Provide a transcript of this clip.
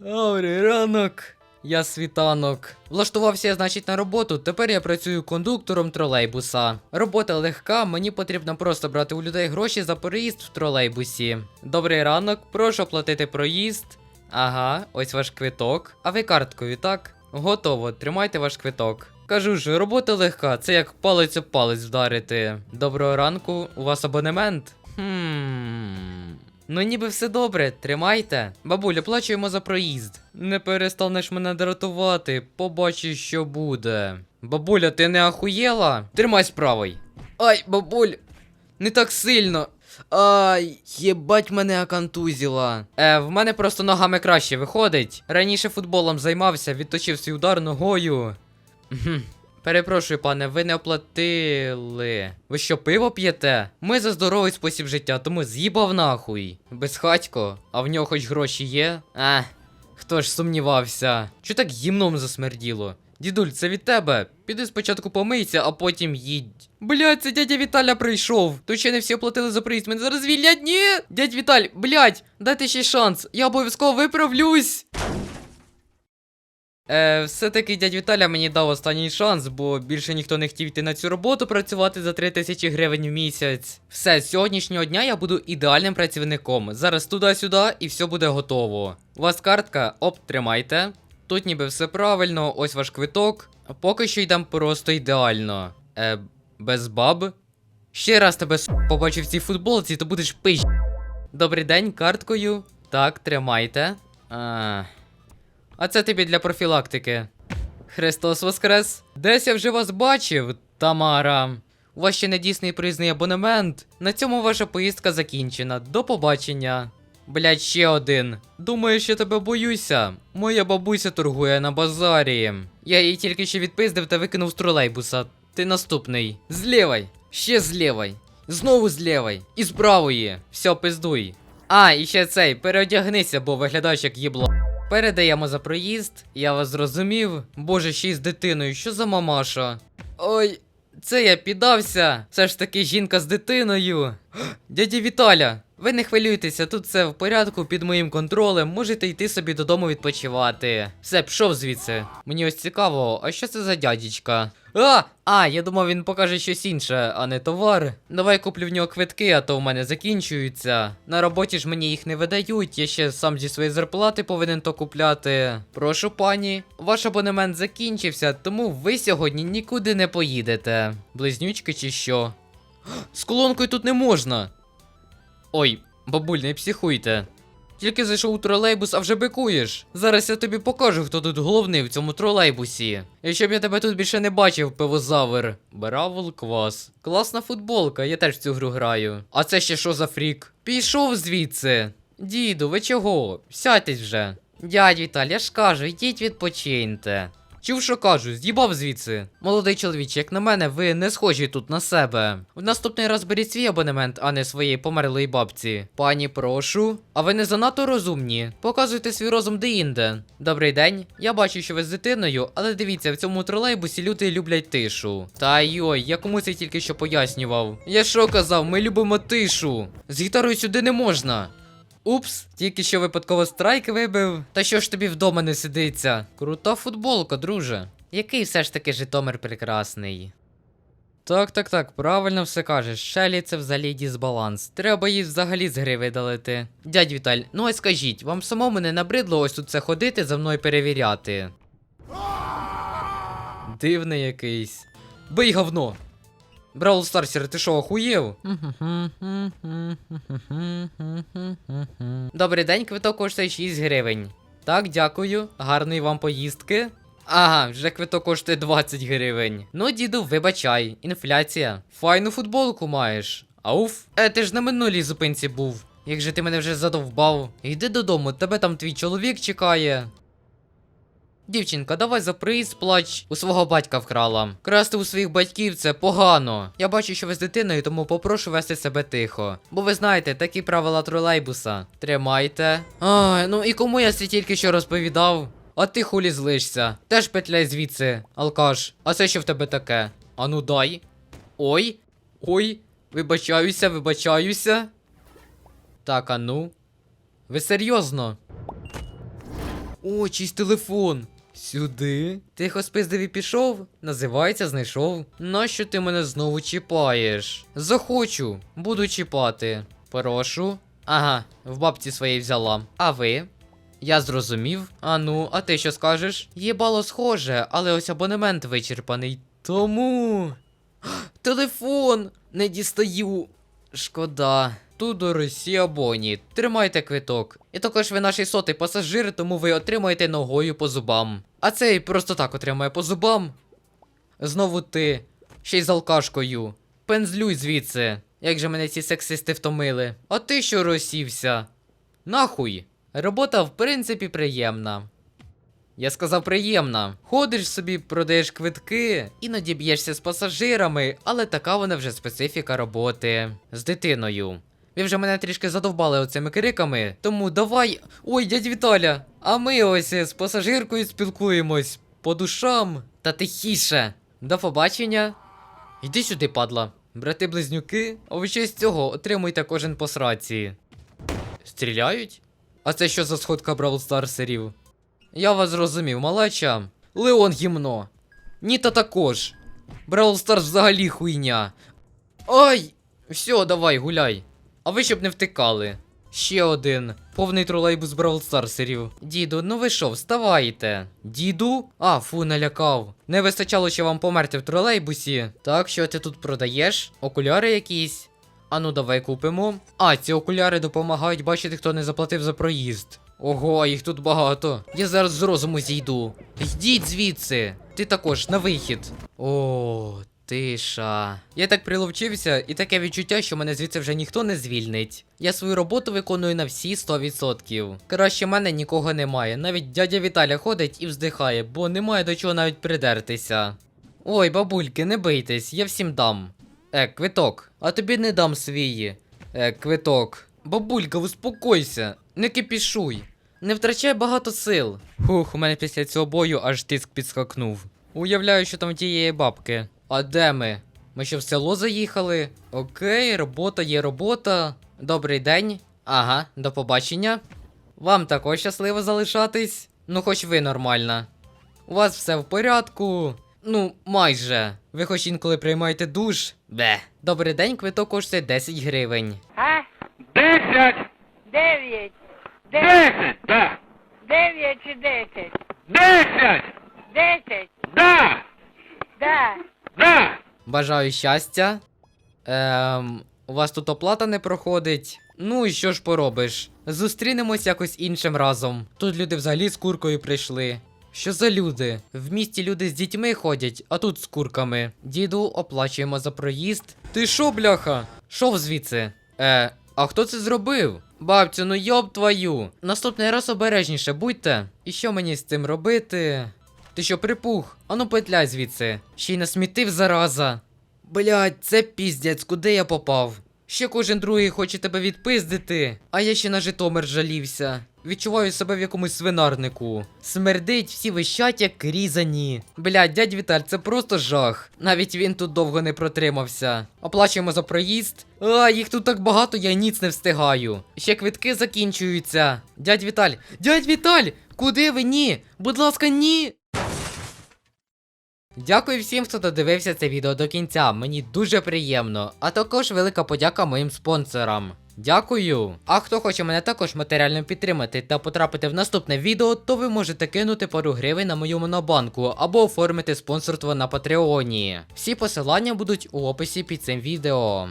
Добрий ранок. Я світанок. Влаштувався я, значить, на роботу. Тепер я працюю кондуктором тролейбуса. Робота легка, мені потрібно просто брати у людей гроші за переїзд в тролейбусі. Добрий ранок, прошу оплатити проїзд. Ага, ось ваш квиток. А ви карткою, так? Готово, тримайте ваш квиток. Кажу ж, робота легка, це як палець об палець вдарити. Доброго ранку, у вас абонемент? Хм. Ну ніби все добре, тримайте. Бабуля, плачуємо за проїзд. Не перестанеш мене дратувати, побачиш, що буде. Бабуля, ти не ахуєла? Тримай справий. Ай, бабуль, не так сильно. Ай, єбать мене оконтузіла. Е, в мене просто ногами краще виходить. Раніше футболом займався, відточив свій удар ногою. Перепрошую, пане, ви не оплатили. Ви що, пиво п'єте? Ми за здоровий спосіб життя, тому з'їбав нахуй. Безхатько, а в нього хоч гроші є? А, хто ж сумнівався? Що так гімном засмерділо? Дідуль, це від тебе. Піди спочатку помийся, а потім їдь. Блядь, це дядя Віталя прийшов. То ще не всі оплатили за проїзд. Мене зараз звільнять. Ні! Дядь Віталь, блядь, дайте ще шанс. Я обов'язково виправлюсь. Е, все-таки дядь Віталя мені дав останній шанс, бо більше ніхто не хотів йти на цю роботу працювати за 3 тисячі гривень в місяць. Все, з сьогоднішнього дня я буду ідеальним працівником. Зараз туди-сюди і все буде готово. У вас картка, оп, тримайте. Тут ніби все правильно, ось ваш квиток. Поки що йдемо просто ідеально. Е, без баб. Ще раз тебе с**, побачив в цій футболці, то будеш пищ. Добрий день, карткою. Так, тримайте. А. А це тобі для профілактики. Христос Воскрес. Десь я вже вас бачив, Тамара. У вас ще не дійсний проїзний абонемент. На цьому ваша поїздка закінчена. До побачення. Блять, ще один. Думаю, що тебе боюся. Моя бабуся торгує на базарі. Я її тільки що відпиздив та викинув з тролейбуса. Ти наступний. Злівай. Ще злівай. Знову злівай. І з правої. Все, пиздуй. А, і ще цей, переодягнися, бо виглядаєш як їбло. Передаємо за проїзд. Я вас зрозумів. Боже, ще й з дитиною. Що за мамаша? Ой, це я піддався. Все ж таки жінка з дитиною. Дядя Віталя, ви не хвилюйтеся, тут все в порядку під моїм контролем. Можете йти собі додому відпочивати. Все, пішов звідси. Мені ось цікаво, а що це за дядечка? А! А, я думав, він покаже щось інше, а не товар. Давай куплю в нього квитки, а то в мене закінчуються. На роботі ж мені їх не видають, я ще сам зі своєї зарплати повинен то купляти. Прошу пані, ваш абонемент закінчився, тому ви сьогодні нікуди не поїдете. Близнючки чи що? З колонкою тут не можна. Ой, бабуль, не психуйте. Тільки зайшов у тролейбус, а вже бикуєш. Зараз я тобі покажу, хто тут головний в цьому тролейбусі. І щоб я тебе тут більше не бачив, пивозавр. Бравл квас. Класна футболка, я теж в цю гру граю. А це ще що за фрік? Пішов звідси. Діду, ви чого? Сядьтесь вже. Дядь Віталь, я ж кажу, йдіть відпочиньте. Чув, що кажу, з'їбав звідси. Молодий чоловіче, як на мене, ви не схожі тут на себе. В наступний раз беріть свій абонемент, а не своєї померлої бабці. Пані, прошу. А ви не занадто розумні. Показуйте свій розум де-інде. Добрий день. Я бачу, що ви з дитиною, але дивіться, в цьому тролейбусі люди люблять тишу. Та йой, я комусь це тільки що пояснював. Я що казав, ми любимо тишу. З гітарою сюди не можна. Упс, тільки що випадково страйк вибив. Та що ж тобі вдома не сидиться? Крута футболка, друже. Який все ж таки Житомир прекрасний. Так, так, так, правильно все кажеш. Шелі це взагалі дисбаланс. Треба її взагалі з гри видалити. Дядь Віталь, ну ось скажіть, вам самому не набридло ось тут це ходити за мною перевіряти? Дивний якийсь. Бий говно! Браул Старсер, ти що, охуєв? Добрий день, квиток коштує 6 гривень. Так, дякую. Гарної вам поїздки. Ага, вже квиток коштує 20 гривень. Ну, діду, вибачай, інфляція. Файну футболку маєш. Ауф. Е, ти ж на минулій зупинці був. Як же ти мене вже задовбав? Йди додому, тебе там твій чоловік чекає. Дівчинка, давай за приїзд плач. У свого батька вкрала. Красти у своїх батьків це погано. Я бачу, що ви з дитиною, тому попрошу вести себе тихо. Бо ви знаєте, такі правила тролейбуса. Тримайте. Ай, ну і кому я це тільки що розповідав? А ти хулі злишся. Теж петляй звідси, алкаш. А це що в тебе таке? Ану дай. Ой. Ой. Вибачаюся, вибачаюся. Так, ану. Ви серйозно? О, чийсь телефон. Сюди. Тихо спиздив і пішов. Називається, знайшов. Нащо ти мене знову чіпаєш? Захочу, буду чіпати. Прошу. Ага, в бабці своїй взяла. А ви? Я зрозумів. А ну, а ти що скажеш? Єбало схоже, але ось абонемент вичерпаний. Тому. Телефон! Не дістаю. Шкода. До Росія Тримайте квиток. І також ви наш сотий пасажир, тому ви отримаєте ногою по зубам. А цей просто так отримає по зубам. Знову ти. Ще й з алкашкою. Пензлюй звідси. Як же мене ці сексисти втомили. А ти що розсівся? Нахуй. Робота в принципі приємна. Я сказав приємна. Ходиш собі, продаєш квитки, іноді б'єшся з пасажирами, але така вона вже специфіка роботи. З дитиною. Ви вже мене трішки задовбали оцими криками, тому давай. Ой, дядь Віталя! А ми ось з пасажиркою спілкуємось по душам. Та тихіше. До побачення. Йди сюди, падла. Брати-близнюки, а ви ще з цього отримуйте кожен по сраці. Стріляють? А це що за сходка Бравл Старсерів? Я вас зрозумів, малача. Леон гімно. Ніта також. Бравл Старс взагалі хуйня. Ай! Все, давай, гуляй. А ви щоб не втикали. Ще один. Повний тролейбус Бравл Старсерів. Діду, ну ви що, вставайте. Діду? А, фу, налякав. Не вистачало ще вам померти в тролейбусі. Так, що ти тут продаєш? Окуляри якісь? А ну давай купимо. А, ці окуляри допомагають бачити, хто не заплатив за проїзд. Ого, їх тут багато. Я зараз з розуму зійду. Йдіть звідси. Ти також на вихід. О, тиша. Я так приловчився, і таке відчуття, що мене звідси вже ніхто не звільнить. Я свою роботу виконую на всі 100%. Краще мене нікого немає. Навіть дядя Віталя ходить і вздихає, бо немає до чого навіть придертися. Ой, бабульки, не бийтесь, я всім дам. Е, квиток. А тобі не дам свої. Е, квиток. Бабулька, успокойся, не кипішуй. Не втрачай багато сил. Хух, у мене після цього бою аж тиск підскакнув. Уявляю, що там тієї бабки. А де ми? Ми що в село заїхали? Окей, робота є робота. Добрий день. Ага, до побачення. Вам також щасливо залишатись. Ну, хоч ви нормальна. У вас все в порядку. Ну, майже. Ви хоч інколи приймаєте душ? Бе. Добрий день, квиток коштує 10 гривень. А? Десять! Дев'ять. Дев'ять. Десять! Да! Дев'ять чи десять? Десять! Десять. Да! Да. Да! Бажаю щастя. Ем, у вас тут оплата не проходить. Ну і що ж поробиш? Зустрінемось якось іншим разом. Тут люди взагалі з куркою прийшли. Що за люди? В місті люди з дітьми ходять, а тут з курками. Діду, оплачуємо за проїзд. Ти що, бляха? Шов звідси? Е, а хто це зробив? Бабцю, ну йоб твою. Наступний раз обережніше будьте. І що мені з цим робити? Ти що припух? Ану петляй звідси. Ще й насмітив зараза. Блять, це піздець, куди я попав? Ще кожен другий хоче тебе відпиздити, а я ще на Житомир жалівся. Відчуваю себе в якомусь свинарнику. Смердить, всі вищать, як різані. Блять, дядь Віталь, це просто жах. Навіть він тут довго не протримався. Оплачуємо за проїзд. А, їх тут так багато, я ніц не встигаю. Ще квитки закінчуються. Дядь Віталь, дядь Віталь! Куди ви ні? Будь ласка, ні! Дякую всім, хто додивився це відео до кінця. Мені дуже приємно. А також велика подяка моїм спонсорам. Дякую. А хто хоче мене також матеріально підтримати та потрапити в наступне відео, то ви можете кинути пару гривень на мою монобанку або оформити спонсорство на Патреоні. Всі посилання будуть у описі під цим відео.